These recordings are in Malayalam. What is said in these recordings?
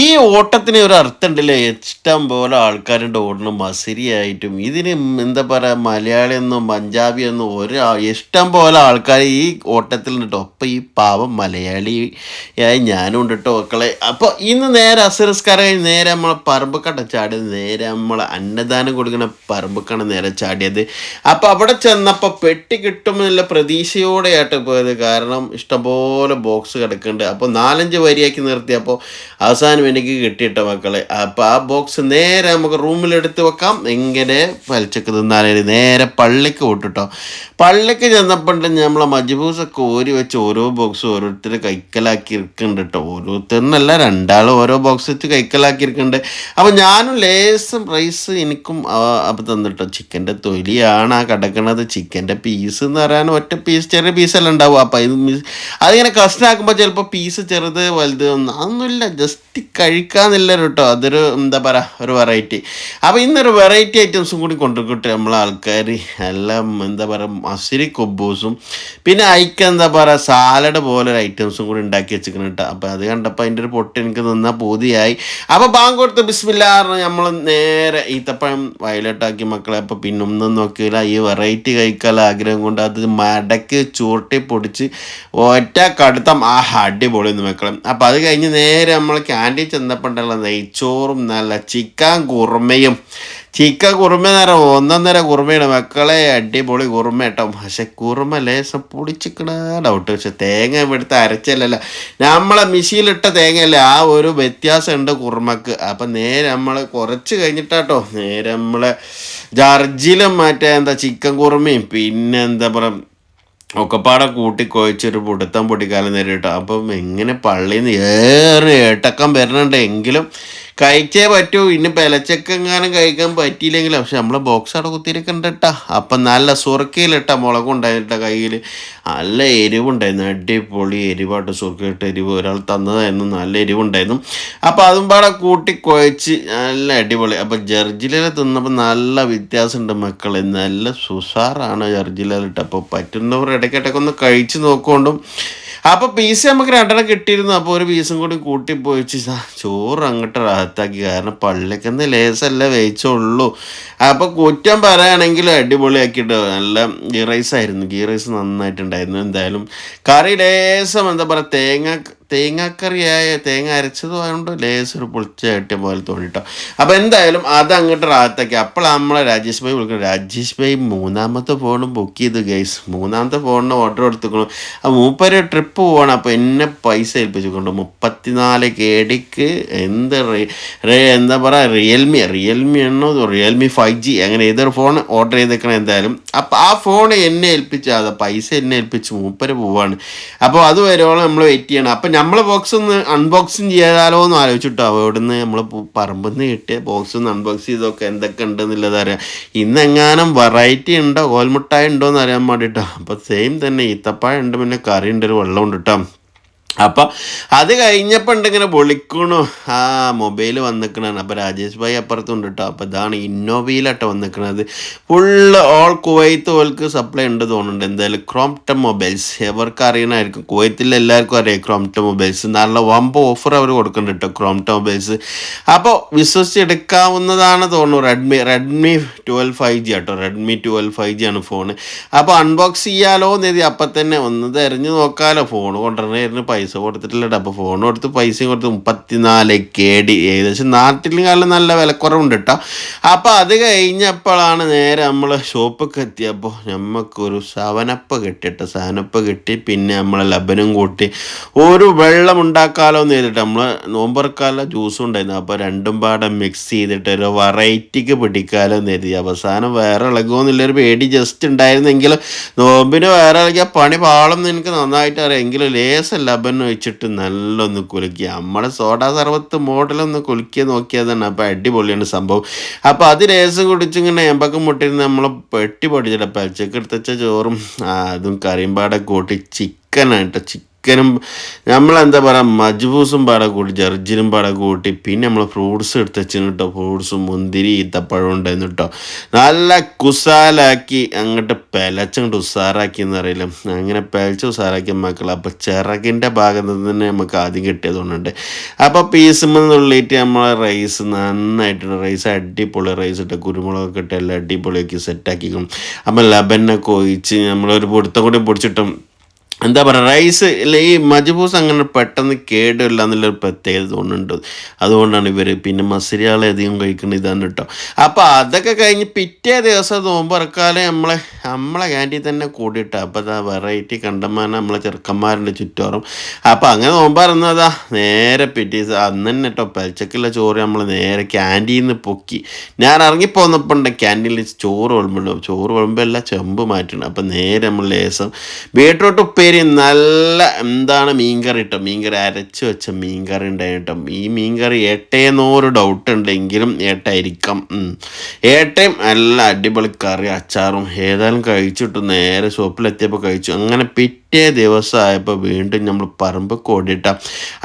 ഈ ഓട്ടത്തിന് ഒരു അർത്ഥമുണ്ടല്ലേ? ഇഷ്ടം പോലെ ആൾക്കാരുണ്ട് ഓടണം. മസിരിയായിട്ടും ഇതിന് എന്താ പറയുക മലയാളി എന്നും പഞ്ചാബി എന്നും ഒരു ഇഷ്ടം പോലെ ആൾക്കാർ ഈ ഓട്ടത്തിൽ ഉണ്ട് കേട്ടോ അപ്പം ഈ പാവം മലയാളിയായി ഞാനും ഉണ്ട് കേട്ടോ മക്കളെ. അപ്പോൾ ഇന്ന് നേരെ അസുരസ്കാരമായി നേരെ നമ്മളെ പറമ്പക്കട്ട ചാടി നേരെ നമ്മളെ അന്നദാനം കൊടുക്കുന്ന പറമ്പക്കാണ് നേരെ ചാടിയത്. അപ്പോൾ അവിടെ ചെന്നപ്പോൾ പെട്ടി കിട്ടുമെന്നുള്ള പ്രതീക്ഷയോടെയായിട്ട് പോയത്. കാരണം ഇഷ്ടംപോലെ ബോക്സ് കിടക്കുന്നുണ്ട്. അപ്പോൾ നാലഞ്ച് വരിയാക്കി നിർത്തിയപ്പോൾ അവസാനം എനിക്ക് കിട്ടിയിട്ട മക്കളെ. അപ്പോൾ ആ ബോക്സ് നേരെ നമുക്ക് റൂമിലെടുത്ത് വെക്കാം. എങ്ങനെ പലിച്ചക്ക് തിന്നാലും നേരെ പള്ളിക്ക് വിട്ടിട്ടോ. പള്ളിക്ക് ചെന്നപ്പോണ്ട് നമ്മളെ മജ്ബൂസൊക്കെ ഓരി വെച്ച് ഓരോ ബോക്സ് ഓരോരുത്തർ കൈക്കലാക്കി ഇരിക്കുന്നുണ്ട് കേട്ടോ ഓരോരുത്തരിനല്ല രണ്ടാൾ ഓരോ ബോക്സ് വെച്ച് കൈക്കലാക്കി ഇരിക്കുന്നുണ്ട്. അപ്പോൾ ഞാനും ലേസും റൈസ് എനിക്കും അപ്പം തന്നിട്ടോ. ചിക്കന്റെ തൊലിയാണ് ആ കിടക്കണത്. ചിക്കന്റെ പീസ് എന്ന് പറയാൻ ഒറ്റ പീസ് ചെറിയ പീസല്ല ഉണ്ടാവും അപ്പം ഇത് മിസ് അതിങ്ങനെ കഷ്ണാക്കുമ്പോൾ ചിലപ്പോൾ പീസ് ചെറുത് വലുത് ഒന്നും അതൊന്നുമില്ല. ജസ്റ്റ് കഴിക്കാന്നില്ല കേട്ടോ അതൊരു എന്താ പറയുക ഒരു വെറൈറ്റി അപ്പോൾ ഇന്നൊരു വെറൈറ്റി ഐറ്റംസും കൂടി കൊണ്ടുകിട്ടെ നമ്മളെ ആൾക്കാർ എല്ലാം എന്താ പറയുക മസിരി കൊബ്ബൂസും പിന്നെ അയക്ക് എന്താ പറയുക സാലഡ് പോലെ ഒരു ഐറ്റംസും കൂടി ഉണ്ടാക്കി വെച്ചിരിക്കണം കേട്ടോ അപ്പോൾ അത് കണ്ടപ്പോൾ അതിന്റെ ഒരു പൊട്ട് എനിക്ക് നിന്നാൽ പൂതിയായി. അപ്പോൾ ബാങ്ക് കൊടുത്ത് ബിസ്മില്ലാറിന് നമ്മൾ നേരെ ഈത്തപ്പഴം വയലട്ടാക്കി മക്കളെ. അപ്പോൾ പിന്നെ ഒന്നും നോക്കിയില്ല. ഈ വെറൈറ്റി കഴിക്കാൻ ആഗ്രഹം കൊണ്ട് അത് മടക്കി ചൂർട്ടി പൊടിച്ച് ഒറ്റ കടുത്തം. ആ അടിപൊളി ഒന്ന് മക്കളെ. അപ്പോൾ അത് കഴിഞ്ഞ് നേരെ നമ്മൾ ക്യാന്റീൻ ചെന്നപ്പോണ്ടല്ലോ നെയ്ച്ചോറും നല്ല ചിക്കൻ കുറുമയും. ചിക്കൻ കുറുമ നേരം ഒന്നൊന്നര കുറുമയാണ്. മക്കളെ അടിപൊളി കുറുമ കേട്ടോ. പക്ഷെ കുറുമ ലേശം പൊടിച്ചിക്കണ ഡൗട്ട് പക്ഷെ തേങ്ങ ഇവിടുത്തെ അരച്ചല്ലല്ല. നമ്മളെ മിഷീലിട്ട തേങ്ങയല്ലേ ആ ഒരു വ്യത്യാസം ഉണ്ട് കുറുമക്ക്. അപ്പം നേരെ നമ്മൾ കുറച്ച് കഴിഞ്ഞിട്ടാട്ടോ. നേരെ നമ്മളെ ജർജിലും മറ്റേ എന്താ ചിക്കൻ കുറുമയും. പിന്നെ എന്താ പറയുക ഒക്കെപ്പാടെ കൂട്ടി കുഴച്ചൊരു പുടുത്തം പൊട്ടിക്കാലം നേരിട്ടോ. അപ്പം എങ്ങനെ പള്ളിയിൽ നിന്ന് ഏറെ ഏട്ടക്കം വരണുണ്ട്. എങ്കിലും കഴിച്ചേ പറ്റൂ. ഇനി പിലച്ചക്കെങ്ങാനും കഴിക്കാൻ പറ്റിയില്ലെങ്കിലും പക്ഷെ നമ്മളെ ബോക്സ് അവിടെ കുത്തിയിരിക്കണ്ട കേട്ടാ അപ്പം നല്ല സുറക്കയിലിട്ട മുളകുണ്ടായിട്ട കയ്യിൽ നല്ല എരിവുണ്ടായിരുന്നു. അടിപൊളി എരിവായിട്ട് സുറക്കയിട്ട് എരിവ് ഒരാൾ തന്നതായിരുന്നു. നല്ല എരിവുണ്ടായിരുന്നു. അപ്പോൾ അതും പാടെ കൂട്ടി കുഴച്ച് നല്ല അടിപൊളി. അപ്പോൾ ജർജിലെ തിന്നപ്പോൾ നല്ല വ്യത്യാസമുണ്ട് മക്കളെ. നല്ല സുസാറാണ് ജർജിലിട്ട് അപ്പോൾ പറ്റുന്നവർ ഇടയ്ക്കിടയ്ക്ക് ഒന്ന് കഴിച്ച് നോക്കൊണ്ടും അപ്പോൾ പീസ് നമുക്ക് രണ്ടെണ്ണം കിട്ടിയിരുന്നു. അപ്പോൾ ഒരു പീസും കൂടി കൂട്ടി പോയിച്ച് ചോറ് അങ്ങോട്ട് റാഹത്താക്കി. കാരണം പള്ളിക്കുന്ന ലേസല്ല വേയിച്ചുള്ളൂ അപ്പോൾ കുറ്റം പറയുകയാണെങ്കിൽ അടിപൊളിയാക്കിയിട്ട് നല്ല ഗീ റൈസ് ആയിരുന്നു ഗീ റൈസ് നന്നായിട്ടുണ്ടായിരുന്നു. എന്തായാലും കറി ലേസം എന്താ പറയുക തേങ്ങ തേങ്ങാക്കറിയായ തേങ്ങ അരച്ചതുമായതുകൊണ്ട് ലേസ് ഒരു പൊളിച്ച കെട്ടിയ പോലെ തോന്നിട്ടോ. അപ്പോൾ എന്തായാലും അത് അങ്ങോട്ട് റാഹത്താക്കി അപ്പോൾ നമ്മളെ രാജേഷ് ഭായി വിളിക്കണം. രാജേഷ് ഭായി മൂന്നാമത്തെ ഫോണും ബുക്ക് ചെയ്തു ഗൈസ് മൂന്നാമത്തെ ഫോണിന് ഓർഡർ എടുത്തുക്കണം ആ മൂപ്പര് ട്രിപ്പ് പോകണം അപ്പോൾ എന്നെ പൈസ ഏൽപ്പിച്ചിട്ടുണ്ട് മുപ്പത്തിനാല് കേടിക്ക് എന്ത് റി- എന്താ പറയുക റിയൽമി റിയൽമി എണ്ണോ റിയൽമി ഫൈവ് ജി അങ്ങനെ ഏതൊരു ഫോൺ ഓർഡർ ചെയ്തേക്കണം എന്തായാലും. അപ്പോൾ ആ ഫോൺ എന്നെ ഏൽപ്പിച്ചു അത് പൈസ എന്നെ ഏൽപ്പിച്ച് മൂപ്പര് പോവാണ്. അപ്പോൾ അത് വരുവോളം നമ്മൾ വെയിറ്റ് ചെയ്യണം. അപ്പം നമ്മൾ ബോക്സ് ഒന്ന് അൺബോക്സിങ് ചെയ്താലോ എന്ന് ആലോചിച്ചിട്ടോ അവിടുന്ന് നമ്മൾ പറമ്പിൽ നിന്ന് കിട്ടിയ ബോക്സ് ഒന്ന് അൺബോക്സ് ചെയ്തൊക്കെ എന്തൊക്കെ ഉണ്ടെന്നുള്ളത് അറിയാം. ഇന്നെങ്ങാനും വെറൈറ്റി ഉണ്ടോ? കോൽമുട്ടായി ഉണ്ടോ എന്ന് അറിയാൻ വേണ്ടിയിട്ടോ അപ്പോൾ സെയിം തന്നെ ഈത്തപ്പായ ഉണ്ട് പിന്നെ കറി ഉണ്ട് ഒരു വെള്ളം ഉണ്ട് കേട്ടോ അപ്പം അത് കഴിഞ്ഞപ്പോൾ ഉണ്ടിങ്ങനെ വിളിക്കണു. ആ മൊബൈൽ വന്നിക്കണാണ്. അപ്പോൾ രാജേഷ് ഭായി അപ്പുറത്തുണ്ട് കേട്ടോ അപ്പോൾ ഇതാണ് ഇന്നോവയിലാട്ടോ വന്നിക്കണത്. ഫുള്ള് ഓൾ കുവൈത്ത് ഓൾക്ക് സപ്ലൈ ഉണ്ട് തോന്നുന്നുണ്ട്. എന്തായാലും ക്രോംപ്റ്റം മൊബൈൽസ് എവർക്ക് അറിയണമായിരിക്കും കുവൈത്തിൽ എല്ലാവർക്കും അറിയാം ക്രോംപ്റ്റം മൊബൈൽസ് നല്ല വമ്പ ഓഫർ അവർ കൊടുക്കുന്നുണ്ട് കേട്ടോ ക്രോംപ്റ്റം മൊബൈൽസ് അപ്പോൾ വിശ്വസിച്ച് എടുക്കാവുന്നതാണ് തോന്നുന്നു Redmi Redmi twelve five G കേട്ടോ റെഡ്മി ട്വൽവ് ഫൈവ് ജി ആണ് ഫോൺ അപ്പോൾ അൺബോക്സ് ചെയ്യാലോ എന്ന് എഴുതി അപ്പം തന്നെ ഒന്ന് തിരഞ്ഞു നോക്കാമല്ലോ ഫോൺ കൊണ്ടുവരണമായിരുന്നു പൈസ കൊടുത്തിട്ടില്ല അപ്പോൾ ഫോൺ കൊടുത്ത് പൈസയും കൊടുത്ത് മുപ്പത്തിനാല് കെ ഡി ഏകദേശം നാട്ടിലും കാലം നല്ല വിലക്കുറവുണ്ട് കേട്ടോ അപ്പോൾ അത് കഴിഞ്ഞപ്പോഴാണ് നേരെ നമ്മൾ ഷോപ്പൊക്കെ എത്തിയപ്പോൾ നമുക്കൊരു സവനപ്പ് കിട്ടിയിട്ട് സവനപ്പ് കിട്ടി. പിന്നെ നമ്മളെ ലബനും കൂട്ടി ഒരു വെള്ളം ഉണ്ടാക്കാലോ എന്ന് ചെയ്തിട്ട് നമ്മൾ നോമ്പറക്കാല ജ്യൂസും ഉണ്ടായിരുന്നു. അപ്പോൾ രണ്ടും പാടെ മിക്സ് ചെയ്തിട്ട് ഒരു വെറൈറ്റിക്ക് പിടിക്കാലോ എന്ന് കരുതി. അവസാനം വേറെ ഇളകുമെന്നുള്ളൊരു പേടി ജസ്റ്റ് ഉണ്ടായിരുന്നെങ്കിലും നോമ്പിന് വേറെ ഇളകിയ പണി പാളം എന്ന് എനിക്ക് നന്നായിട്ട് അറിയാം എങ്കിലും ലേശം ലബൻ ഒഴിച്ചിട്ട് നല്ലൊന്ന് കുലുക്കി. നമ്മുടെ സോഡാ സർവത്ത് മോഡലൊന്ന് കുലുക്കി നോക്കിയതാണ്. അപ്പോൾ അടിപൊളിയാണ് സംഭവം. അപ്പോൾ അത് രസം കുടിച്ചിങ്ങനെ എമ്പക്കം മുട്ടിരുന്ന് നമ്മൾ പെട്ടി പൊടിച്ചിട്ട് പച്ചക്ക് എടുത്തച്ച ചോറും അതും കറിയും പാടെ കൂട്ടി ചിക്കനായിട്ട് ചിക്കൻ ചിക്കനും നമ്മളെന്താ പറയുക മജ്ബൂസും പാടെ കൂട്ടി ജർജിനും പാടെ കൂട്ടി പിന്നെ നമ്മൾ ഫ്രൂട്ട്സ് എടുത്ത് വെച്ചിന് കേട്ടോ ഫ്രൂട്ട്സും മുന്തിരി ഈത്തപ്പഴം ഉണ്ടായിരുന്നു കേട്ടോ നല്ല കുസാലാക്കി അങ്ങോട്ട് പെലച്ചങ്ങോട്ട് ഉസാറാക്കി എന്ന് അറിയില്ല അങ്ങനെ പെലച്ച് ഉസാറാക്കി മക്കൾ അപ്പോൾ ചിറകിന്റെ ഭാഗത്ത് തന്നെ നമുക്ക് ആദ്യം കിട്ടിയത് തോന്നുന്നുണ്ട് അപ്പോൾ പീസുമ്പോൾ നമ്മൾ റൈസ് നന്നായിട്ട് റൈസ് അടിപൊളി റൈസ് ഇട്ട് കുരുമുളകൊക്കെ ഇട്ട് എല്ലാം അടിപൊളിയാക്കി സെറ്റാക്കിക്കും. അപ്പോൾ ലബനൊക്കെ ഒഴിച്ച് നമ്മളൊരു പൊടുത്ത കൂടി പൊടിച്ചിട്ടും എന്താ പറയുക റൈസ് ഈ മജ്ബൂസ് അങ്ങനെ പെട്ടെന്ന് കേടില്ല എന്നുള്ളൊരു പ്രത്യേകത ഉണ്ട് അതുകൊണ്ടാണ് ഇവർ പിന്നെ മസരിയാളെ അധികം കഴിക്കുന്നത് ഇതാണ് കേട്ടോ. അപ്പോൾ അതൊക്കെ കഴിഞ്ഞ് പിറ്റേ ദിവസം നോമ്പ് ഇറക്കാതെ നമ്മളെ നമ്മളെ ക്യാന്റീൻ തന്നെ കൂടിയിട്ട് അപ്പോൾ അതാ വെറൈറ്റി കണ്ടമാനം നമ്മളെ ചെറുക്കന്മാരുടെ ചുറ്റോറും. അപ്പോൾ അങ്ങനെ നോമ്പ് ഇറന്നതാ നേരെ പിറ്റേ അന്ന് തന്നെ കേട്ടോ പച്ചക്കുള്ള ചോറ് നമ്മൾ നേരെ ക്യാന്റീനിൽ പൊക്കി. ഞാൻ ഇറങ്ങിപ്പോന്നപ്പോൾ ഉണ്ട് ക്യാന്റീനിൽ ചോറ് വിളമ്പുണ്ടാവും ചോറ് വിളമ്പല്ല ചെമ്പ് മാറ്റണം അപ്പം നേരെ നമ്മൾ ലേസം ബീട്രൂട്ട് ഉപ്പേരി നല്ല എന്താണ് മീൻകറി കിട്ടും മീൻകറി അരച്ച് വെച്ച മീൻകറി ഉണ്ടായിട്ടോ ഈ മീൻകറി ഏട്ടയെന്നൊരു ഡൗട്ട് ഉണ്ടെങ്കിലും ഏട്ടായിരിക്കാം. ഏട്ടയും നല്ല അടിപൊളി കറി അച്ചാറും ഏതായാലും കഴിച്ചിട്ട് നേരെ ഷോപ്പിലെത്തിയപ്പോൾ കഴിച്ചു. അങ്ങനെ പിറ്റേ ദിവസം ആയപ്പോൾ വീണ്ടും നമ്മൾ പറമ്പ് ഓടിയിട്ട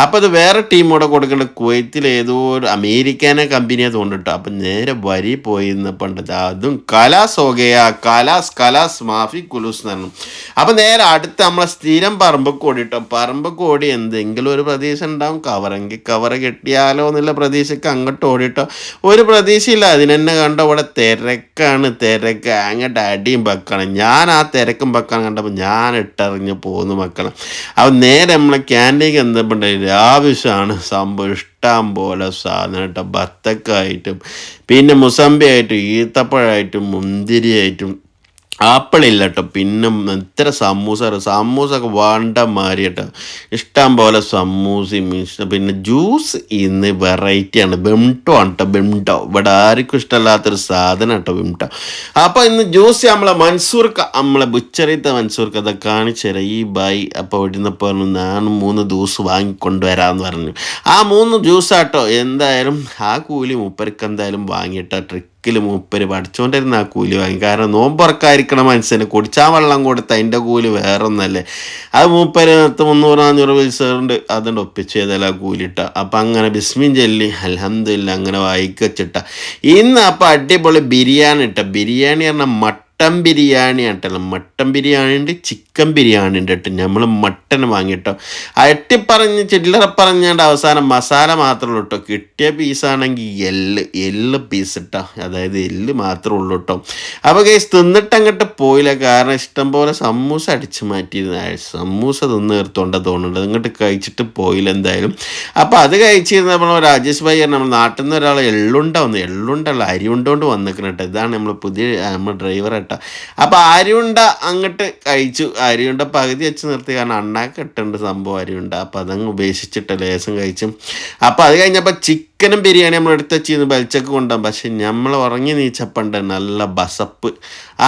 അപ്പോൾ അത് വേറെ ടീമോടെ കൊടുക്കേണ്ട. കുവൈത്തിൽ ഏതോ ഒരു അമേരിക്കാനെ കമ്പനിയെ തോന്നിട്ടോ അപ്പം നേരെ വരി പോയി എന്ന് പണ്ടത് അതും കലാസ് ഓകെയാ. കലാസ് കലാസ് മാഫി കുലൂസ് എന്നാണ് അപ്പം നേരെ അടുത്ത് നമ്മളെ സ്ഥിരം പറമ്പ് കോടി കിട്ടും പറമ്പ് കോടി എന്തെങ്കിലും ഒരു പ്രതീക്ഷ ഉണ്ടാവും. കവറെങ്കിൽ കവർ കിട്ടിയാലോ എന്നുള്ള പ്രതീക്ഷയ്ക്ക് അങ്ങോട്ട് ഓടിട്ടോ. ഒരു പ്രതീക്ഷയില്ല. അതിനെന്നെ കണ്ട ഇവിടെ തിരക്കാണ്. തിരക്ക്. അങ്ങോട്ട് അടിയും വെക്കണം. ഞാൻ ആ തിരക്കും വെക്കണം കണ്ടപ്പോൾ ഞാൻ ഇട്ടെറിഞ്ഞ് പോകുന്നു മക്കളെ. അപ്പം നേരെ നമ്മളെ ക്യാന്റീൻ എന്താ ആവശ്യമാണ്. സംഭവം ഇഷ്ടം പോലെ സാധനം കേട്ടോ. ബത്തക്കായിട്ടും പിന്നെ മുസമ്പി ആയിട്ടും ഈത്തപ്പഴമായിട്ടും മുന്തിരിയായിട്ടും ആപ്പിളില്ല കേട്ടോ പിന്നെ ഇത്ര സമൂസ സമൂസ ഒക്കെ വേണ്ട മാറി കേട്ടോ. ഇഷ്ടം പോലെ സമൂസ മീൻസ് പിന്നെ ജ്യൂസ് ഇന്ന് വെറൈറ്റിയാണ് ബെംട്ടോ ആണ് കേട്ടോ ബെംട്ടോ. ഇവിടെ ആർക്കും ഇഷ്ടമല്ലാത്തൊരു സാധനം കേട്ടോ ബിംടോ അപ്പോൾ ഇന്ന് ജ്യൂസ് നമ്മളെ മൻസൂർക്ക് നമ്മളെ ബുച്ചറിയത്തെ മൻസൂർക്ക് അത് കാണിച്ചു തരാം. ഈ ബായി അപ്പോൾ ഇവിടുന്ന് പറഞ്ഞു ഞാൻ മൂന്ന് ജ്യൂസ് വാങ്ങിക്കൊണ്ടുവരാമെന്ന് പറഞ്ഞു. ആ മൂന്ന് ജ്യൂസാട്ടോ എന്തായാലും ആ കൂലി മൂപ്പർക്ക് എന്തായാലും വാങ്ങിയിട്ടോ ട്രിക്ക് ഒരിക്കലും മൂപ്പര് പഠിച്ചുകൊണ്ടിരുന്ന ആ കൂലി വാങ്ങി. കാരണം നോമ്പുറക്കായിരിക്കണ മനുഷ്യന് കുടിച്ചാ വെള്ളം കൊടുത്ത അതിന്റെ കൂലി വേറെ ഒന്നല്ലേ അത് മൂപ്പര് നേരത്തെ മുന്നൂറ് നാനൂറ് പൈസ കൊണ്ട് അതുകൊണ്ട് ഒപ്പിച്ച് ചെയ്താൽ ആ കൂലിട്ട അപ്പം അങ്ങനെ ബിസ്മിൻ ചൊല്ലി അലഹമില്ല അങ്ങനെ വായിക്കച്ചിട്ട ഇന്ന് അപ്പം അടിപൊളി ബിരിയാണി ഇട്ട. ബിരിയാണി പറഞ്ഞാൽ മട്ടൻ ബിരിയാണി ആട്ടല്ലോ മട്ടൻ ബിരിയാണി ഉണ്ട് ചിക്കൻ ബിരിയാണി ഉണ്ട് കേട്ടോ. നമ്മൾ മട്ടൻ വാങ്ങിട്ടോ. അയട്ടി പറഞ്ഞ് ചില്ലറ പറഞ്ഞാണ്ട് അവസാനം മസാല മാത്രമേ കേട്ടോ. കിട്ടിയ പീസാണെങ്കിൽ എല്ല് എല്ല് പീസ് ഇട്ടാ അതായത് എല്ല് മാത്രമേ ഉള്ളൂ കേട്ടോ. അപ്പോൾ കേസ് തിന്നിട്ട് അങ്ങോട്ട് പോയില്ല. കാരണം ഇഷ്ടം പോലെ സമൂസ അടിച്ച് മാറ്റിയിരുന്നു. സമൂസ തിന്ന് തീർത്തോണ്ട തോന്നുന്നുണ്ട്. ഇങ്ങോട്ട് കഴിച്ചിട്ട് പോയില്ല എന്തായാലും. അപ്പോൾ അത് കഴിച്ചിരുന്ന നമ്മൾ രാജേഷ് ഭായി നമ്മൾ നാട്ടിൽ നിന്ന് ഒരാൾ എള്ളുണ്ട വന്നു എള്ളുണ്ടല്ല അരി ഉണ്ടോണ്ട് വന്നിരിക്കണം കേട്ടോ. ഇതാണ് നമ്മൾ പുതിയ നമ്മൾ ഡ്രൈവർ കേട്ടോ. അപ്പോൾ അരിയുണ്ട അങ്ങോട്ട് കഴിച്ചു. അരിയുണ്ട പകുതി വെച്ച് നിർത്തി. കാരണം അണ്ണാക്ക് ഇട്ടുണ്ട് സംഭവം അരിയുണ്ട. അപ്പോൾ അതങ്ങ് ഉപേക്ഷിച്ചിട്ട് ലേസം കഴിച്ചു. അപ്പോൾ അത് കഴിഞ്ഞപ്പോൾ ചിക്കനും ബിരിയാണി നമ്മൾ എടുത്ത് വെച്ചിരുന്നു ബലിച്ചക്ക് കൊണ്ടുപോകാം പക്ഷെ നമ്മൾ ഉറങ്ങി നീച്ചപ്പണ്ട് നല്ല ബസപ്പ്.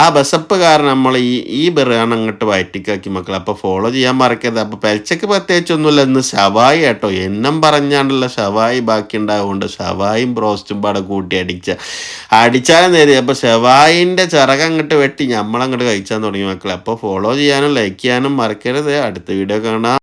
ആ ബസപ്പ് കാരണം നമ്മൾ ഈ ഈ ബിറിയാണി അങ്ങോട്ട് വയറ്റിക്കാക്കി മക്കൾ അപ്പോൾ ഫോളോ ചെയ്യാൻ മറക്കരുത്. അപ്പോൾ പെൽച്ചക്ക് പ്രത്യേകിച്ചൊന്നുമില്ല. ഇന്ന് ഷവായി കേട്ടോ. എണ്ണം പറഞ്ഞാണ്ടുള്ള ഷവായി ബാക്കി ഉണ്ടാവുകൊണ്ട് ഷവായും ബ്രോസ്റ്റും പാടെ കൂട്ടി അടിച്ച അടിച്ചാലും നേരി അപ്പോൾ ഷവായിന്റെ ചിറക് അങ്ങോട്ട് വെട്ടി നമ്മളങ്ങോട്ട് കഴിച്ചാൽ തുടങ്ങി മക്കളെ. അപ്പോൾ ഫോളോ ചെയ്യാനും ലൈക്ക് ചെയ്യാനും മറക്കരുത്. അടുത്ത വീഡിയോ കാണാം.